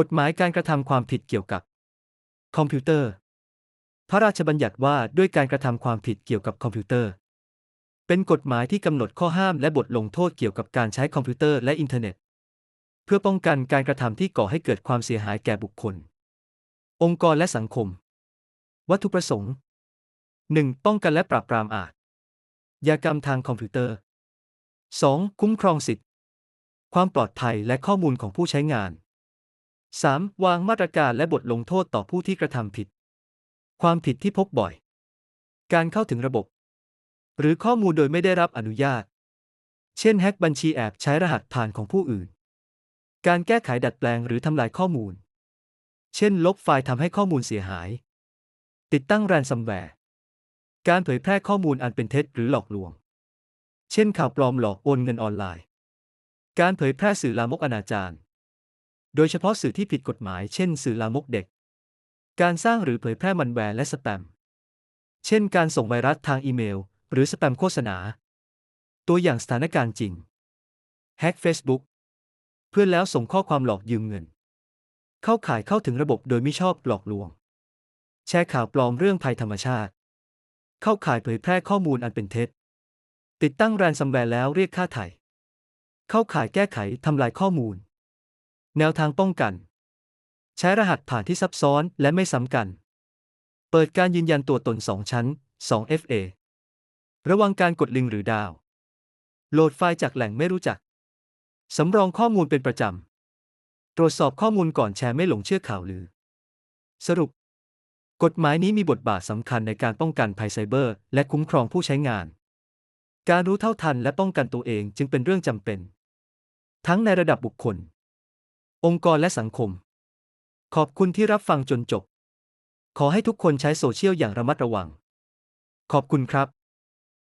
กฎหมายการกระทำความผิดเกี่ยวกับ คอมพิวเตอร์ พระราชบัญญัติว่าด้วยการกระทำความผิดเกี่ยวกับคอมพิวเตอร์ เป็นกฎหมายที่กำหนดข้อห้ามและบทลงโทษเกี่ยวกับการใช้คอมพิวเตอร์และอินเทอร์เน็ต เพื่อป้องกันการกระทำที่ก่อให้เกิดความเสียหายแก่บุคคล องค์กรและสังคม วัตถุประสงค์ 1. ป้องกันและปราบปรามอาชญากรรมทางคอมพิวเตอร์ 2. คุ้มครองสิทธิความปลอดภัยและข้อมูลของผู้ใช้งาน 3. วางมาตรการและบทลงโทษต่อผู้ที่กระทำผิด ความผิดที่พบบ่อย การเข้าถึงระบบ หรือข้อมูลโดยไม่ได้รับอนุญาต เช่นแฮ็กบัญชีแอบใช้รหัสผ่านของผู้อื่น การแก้ไขดัดแปลงหรือทำลายข้อมูล เช่น ลบไฟล์ทำให้ข้อมูลเสียหาย ติดตั้งแรนซัมแวร์ การเผยแพร่ข้อมูลอันเป็นเท็จหรือหลอกลวง เช่นข่าวปลอมหลอกโอนเงินออนไลน์ การเผยแพร่สื่อลามกอนาจาร โดยเฉพาะสื่อที่ผิดกฎหมาย เช่น สื่อลามกเด็ก การสร้างหรือเผยแพร่มันแวร์และสแปม เช่น การส่งไวรัสทางอีเมล หรือสแปมโฆษณา ตัวอย่างสถานการณ์จริง แฮ็ก Facebook เพื่อนแล้วส่งข้อความหลอกยืมเงิน เข้าข่ายเข้าถึงระบบโดยไมิชอบหลอกลวง แชร์ข่าวปลอมเรื่องภัยธรรมชาติ เข้าข่ายเผยแพร่ข้อมูลอันเป็นเท็จ ติดตั้งแรนซัมแวร์แล้วเรียกค่าไถ่เข้าข่ายแก้ไขทำลายข้อมูล แนวทางป้องกัน ใช้รหัสผ่านที่ซับซ้อนและไม่ซ้ำกัน เปิดการยืนยันตัวตน 2 ชั้น 2FA ระวังการกดลิงก์หรือดาว โหลดไฟล์จากแหล่งไม่รู้จัก สำรองข้อมูลเป็นประจำ ตรวจสอบข้อมูลก่อนแชร์ไม่หลงเชื่อข่าวลือ สรุป กฎหมายนี้มีบทบาทสำคัญในการป้องกันภัยไซเบอร์ และคุ้มครองผู้ใช้งาน การรู้เท่าทันและป้องกันตัวเองจึงเป็นเรื่องจำเป็น ทั้งในระดับบุคคล องค์กรและสังคม ขอบคุณที่รับฟังจนจบ ขอให้ทุกคนใช้โซเชียลอย่างระมัดระวัง ขอบคุณครับ